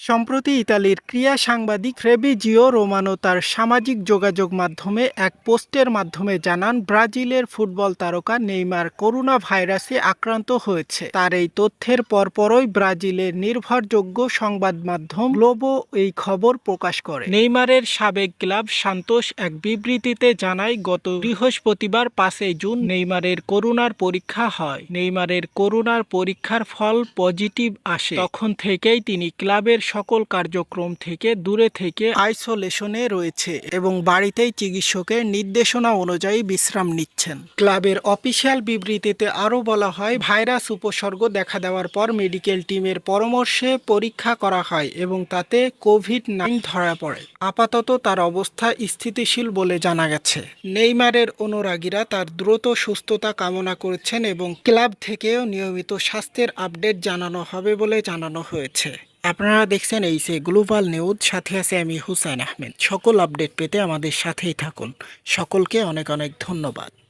সম্প্রতি ইতালির ক্রীড়া সাংবাদিক ফ্রেবিজিও রোমানো তার সামাজিক যোগাযোগ মাধ্যমে এক পোস্টের মাধ্যমে জানান, ব্রাজিলের ফুটবল তারকা নেইমার করোনা ভাইরাসে আক্রান্ত হয়েছে। তার এই তথ্যের পরপরই ব্রাজিলের নির্ভরযোগ্য সংবাদ মাধ্যম গ্লোবো এই খবর প্রকাশ করে। নেইমারের সাবেক ক্লাব সান্তোষ এক বিবৃতিতে জানায়, গত বৃহস্পতিবার পাঁচই জুন নেইমারের করোনার পরীক্ষা হয়। নেইমারের করোনার পরীক্ষার ফল পজিটিভ আসে। তখন থেকেই তিনি ক্লাবের সকল কার্যক্রম থেকে দূরে থেকে আইসোলেশনে রয়েছে এবং বাড়িতেই চিকিৎসকের নির্দেশনা অনুযায়ী বিশ্রাম নিচ্ছেন। ক্লাবের অফিসিয়াল বিবৃতিতে আরও বলা হয়, ভাইরাস উপসর্গ দেখা দেওয়ার পর মেডিকেল টিমের পরামর্শে পরীক্ষা করা হয় এবং তাতে কোভিড নাইন ধরা পড়ে। আপাতত তার অবস্থা স্থিতিশীল বলে জানা গেছে। নেইমারের অনুরাগীরা তার দ্রুত সুস্থতা কামনা করেছেন এবং ক্লাব থেকেও নিয়মিত স্বাস্থ্যের আপডেট জানানো হবে বলে জানানো হয়েছে। আপনারা দেখছেন এই সে গ্লোবাল নিউজ সাথে আছে আমি হুসাইন আহমেদ। সকল আপডেট পেতে আমাদের সাথেই থাকুন। সকলকে অনেক অনেক ধন্যবাদ।